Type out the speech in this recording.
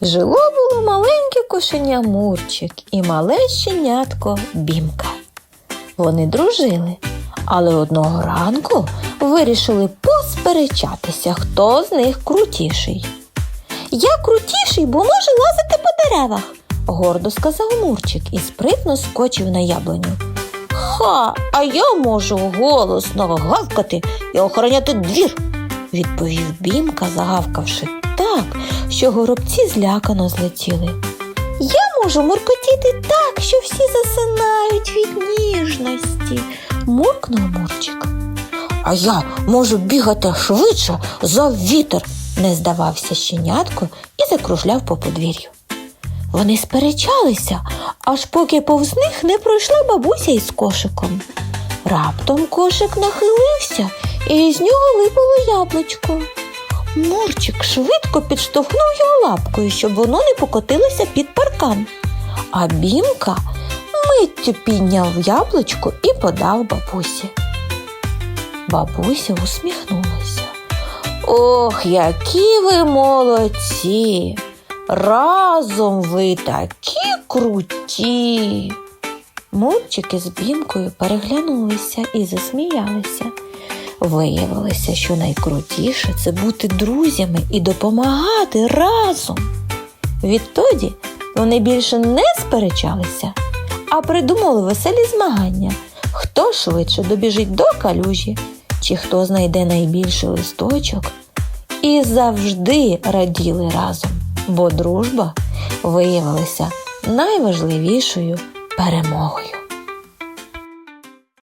Жило було маленьке кошеня Мурчик і мале щенятко Бімка. Вони дружили, але одного ранку вирішили посперечатися, хто з них крутіший. Я крутіший, бо можу лазити по деревах, гордо сказав Мурчик і спритно скочив на яблуню. Ха, а я можу голосно гавкати і охороняти двір, відповів Бімка, загавкавши так, що горобці злякано злетіли. Я можу муркотіти так, що всі засинають від ніжності, муркнув Мурчик. А я можу бігати швидше за вітер, не здавався щенятко і закружляв по подвір'ю. Вони сперечалися, аж поки повз них не пройшла бабуся із кошиком. Раптом кошик нахилився, і з нього випало яблучко. Мурчик швидко підштовхнув його лапкою, щоб воно не покотилося під паркан. А бімка миттю підняв яблучко і подав бабусі. Бабуся усміхнулася. Ох, які ви молодці! Разом ви такі круті. Мурчики з бімкою переглянулися і засміялися. Виявилося, що найкрутіше це бути друзями і допомагати разом. Відтоді вони більше не сперечалися, а придумали веселі змагання, хто швидше добіжить до калюжі, чи хто знайде найбільший листочок. І завжди раділи разом, бо дружба виявилася найважливішою перемогою.